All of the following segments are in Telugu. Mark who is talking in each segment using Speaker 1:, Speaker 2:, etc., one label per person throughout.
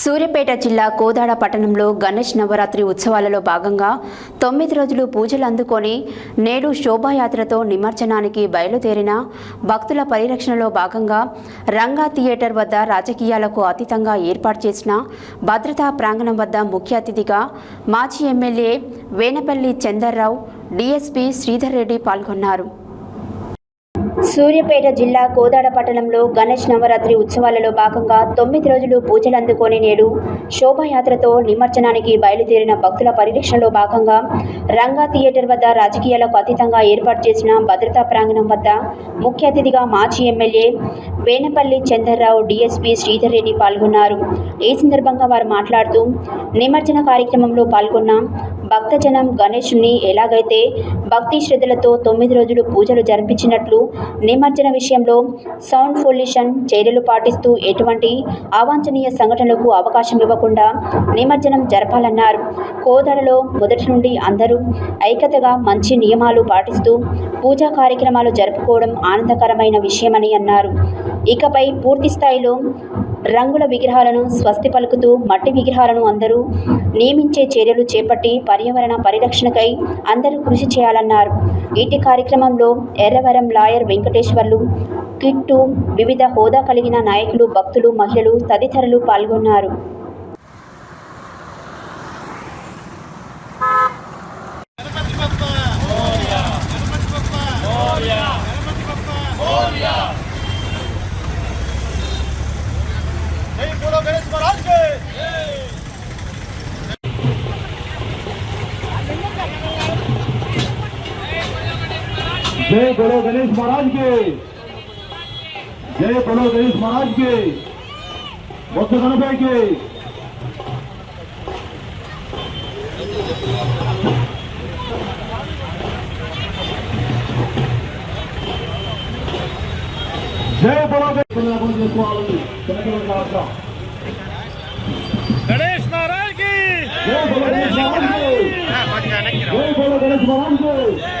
Speaker 1: సూర్యాపేట జిల్లా కోదాడ పట్టణంలో గణేష్ నవరాత్రి ఉత్సవాలలో భాగంగా తొమ్మిది రోజులు పూజలు అందుకొని నేడు శోభాయాత్రతో నిమజ్జనానికి బయలుదేరిన భక్తుల పరిరక్షణలో భాగంగా రంగా థియేటర్ వద్ద రాజకీయాలకు అతీతంగా ఏర్పాటు చేసిన భద్రతా ప్రాంగణం వద్ద ముఖ్య అతిథిగా మాజీ ఎమ్మెల్యే వేనపల్లి చందర్రావు డీఎస్పీ శ్రీధర్ రెడ్డి పాల్గొన్నారు. సూర్యాపేట జిల్లా కోదాడ పట్టణంలో గణేష్ నవరాత్రి ఉత్సవాలలో భాగంగా తొమ్మిది రోజులు పూజలు అందుకొని నేడు శోభాయాత్రతో నిమజ్జనానికి బయలుదేరిన భక్తుల పరిరక్షణలో భాగంగా రంగా థియేటర్ వద్ద రాజకీయాలకు అతీతంగా ఏర్పాటు చేసిన భద్రతా ప్రాంగణం వద్ద ముఖ్య అతిథిగా మాజీ ఎమ్మెల్యే వేనపల్లి చంద్రరావు డీఎస్పీ శ్రీధర్ రెడ్డి పాల్గొన్నారు. ఈ సందర్భంగా వారు మాట్లాడుతూ నిమజ్జన కార్యక్రమంలో పాల్గొన్న భక్తజనం గణేష్ని ఎలాగైతే భక్తి శ్రద్ధలతో తొమ్మిది రోజులు పూజలు జరిపించినట్లు నిమజ్జన విషయంలో సౌండ్ పొల్యూషన్ చర్యలు పాటిస్తూ ఎటువంటి అవాంఛనీయ సంఘటనలకు అవకాశం ఇవ్వకుండా నిమజ్జనం జరపాలన్నారు. కోదాడలో మొదటి నుండి అందరూ ఐక్యతగా మంచి నియమాలు పాటిస్తూ పూజా కార్యక్రమాలు జరుపుకోవడం ఆనందకరమైన విషయమని అన్నారు. ఇకపై పూర్తి స్థాయిలో రంగుల విగ్రహాలను స్వస్తి పలుకుతూ మట్టి విగ్రహాలను అందరూ నియమించే చర్యలు చేపట్టి పర్యావరణ పరిరక్షణకై అందరూ కృషి పాల్గొన్నారు ఇటీ కార్యక్రమంలో ఎర్రవరం లాయర్ వెంకటేశ్వర్లు కిట్టు వివిధ హోదా కలిగిన నాయకులు భక్తులు మహిళలు తదితరులు పాల్గొన్నారు.
Speaker 2: जय बड़ो गणेश महाराज के। जय बड़ो गणेश महाराज के। बौद्ध गणपति के। जय बोलो गणेश
Speaker 3: महाराज की।
Speaker 2: जय बोलो गणेश महाराज के। हाँ, जय बोलो गणेश महाराज के।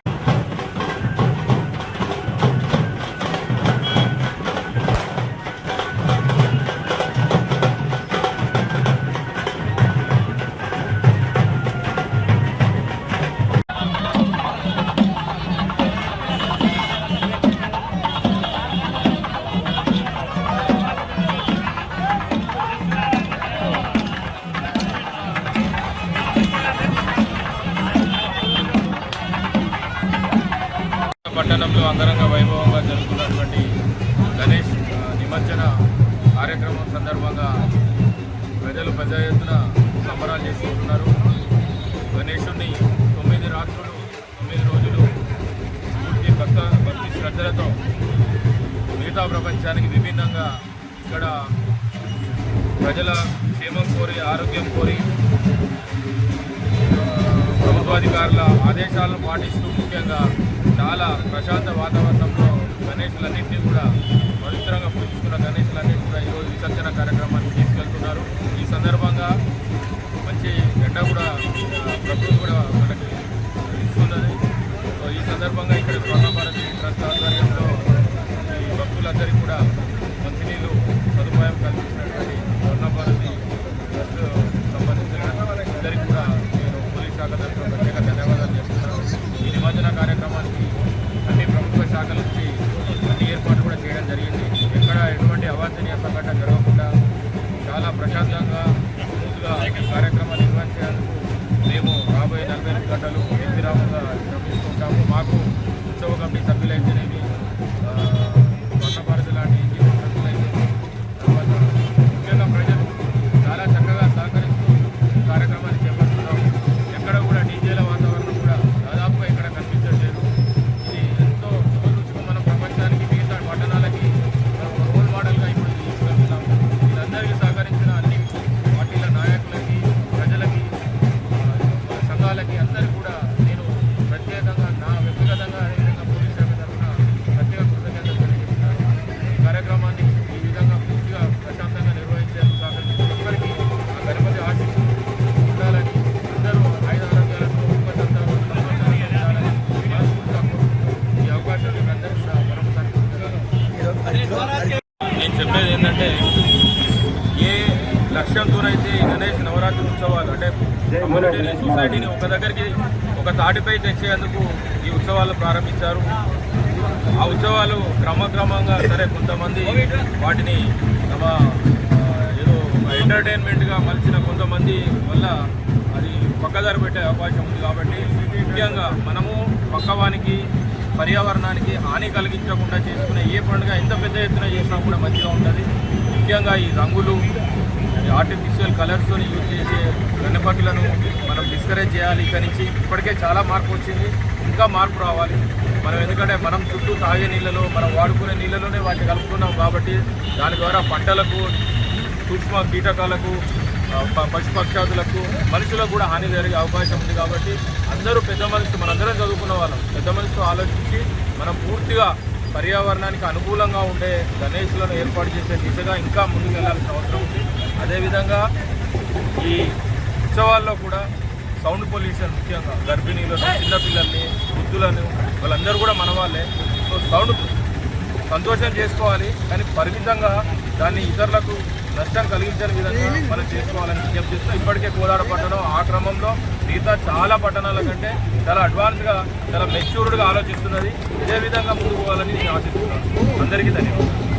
Speaker 3: పట్టణంలో అంగరంగ వైభవంగా జరుగుతున్నటువంటి గణేష్ నిమజ్జన కార్యక్రమం సందర్భంగా ప్రజలు పెద్ద ఎత్తున సంబరాలు చేసుకుంటున్నారు. గణేషుణ్ణి తొమ్మిది రాత్రులు తొమ్మిది రోజులు పూర్తి భక్త భక్తి శ్రద్ధలతో మిగతా ప్రపంచానికి విభిన్నంగా ఇక్కడ ప్రజల క్షేమం కోరి ఆరోగ్యం కోరి ప్రభుత్వాధికారుల ఆదేశాలను పాటిస్తూ ముఖ్యంగా చాలా ప్రశాంత వాతావరణంలో గణేషులన్నింటినీ కూడా పవిత్రంగా పూజిస్తున్న గణేషులన్నింటినీ కూడా ఈరోజు విసర్జన కార్యక్రమానికి తీసుకెళ్తున్నారు. ఈ సందర్భంగా మంచి ఎండ కూడా ప్రకృతి కూడా మనకి ఇస్తున్నది. సో ఈ సందర్భంగా ಕಾರ್ಯಕ್ರಮ ఏంటంటే ఏ లక్ష్యంతోనైతే ఈ గణేష్ నవరాత్రి ఉత్సవాలు అంటే కమ్యూనిటీని సొసైటీని ఒక దగ్గరికి ఒక తాటిపై తెచ్చేందుకు ఈ ఉత్సవాలు ప్రారంభించారు. ఆ ఉత్సవాలు క్రమక్రమంగా సరే కొంతమంది వాటిని తమ ఏదో ఎంటర్టైన్మెంట్గా మలిచిన కొంతమంది వల్ల అది పక్కదారి పెట్టే అవకాశం ఉంది కాబట్టి ముఖ్యంగా మనము పక్కవానికి పర్యావరణానికి హాని కలిగించకుండా చేసుకునే ఏ పండుగ ఎంత పెద్ద ఎత్తున చేసినా కూడా మంచిగా ఉంటుంది. ముఖ్యంగా ఈ రంగులు ఆర్టిఫిషియల్ కలర్స్తో యూజ్ చేసే గణపతులను మనం డిస్కరేజ్ చేయాలి. ఇక్కడి నుంచి ఇప్పటికే చాలా మార్పు వచ్చింది. ఇంకా మార్పు రావాలి. మనం ఎందుకంటే మనం చుట్టూ తాగే నీళ్ళలో మనం వాడుకునే నీళ్ళలోనే వాటిని కలుపుకున్నాం కాబట్టి దాని ద్వారా పంటలకు సూక్ష్మ కీటకాలకు పశుపక్షాదులకు మనుషులకు కూడా హాని జరిగే అవకాశం ఉంది కాబట్టి అందరూ పెద్ద మనసు మనందరం చదువుకున్న వాళ్ళం. పెద్ద మనుషులు ఆలోచించి మనం పూర్తిగా పర్యావరణానికి అనుకూలంగా ఉండే గణేషులను ఏర్పాటు చేసే దిశగా ఇంకా ముందుకెళ్ళాల్సిన అవసరం ఉంది. అదేవిధంగా ఈ ఉత్సవాల్లో కూడా సౌండ్ పొల్యూషన్ ముఖ్యంగా గర్భిణీలను చిన్నపిల్లల్ని వృద్ధులను వాళ్ళందరూ కూడా మన వాళ్ళే. సో సౌండ్ సంతోషం చేసుకోవాలి కానీ పరిమితంగా దాన్ని ఇతరులకు నష్టం కలిగించని విధంగా మనం చేసుకోవాలని విజ్ఞప్తి చేస్తూ ఇప్పటికే కోదాడ పట్టణం ఆ క్రమంలో మిగతా చాలా పట్టణాల కంటే చాలా అడ్వాన్స్గా చాలా మెచ్యూర్డ్గా ఆలోచిస్తున్నది. ఇదే విధంగా ముందుకు పోవాలని నేను ఆశిస్తున్నాను. అందరికీ ధన్యవాదాలు.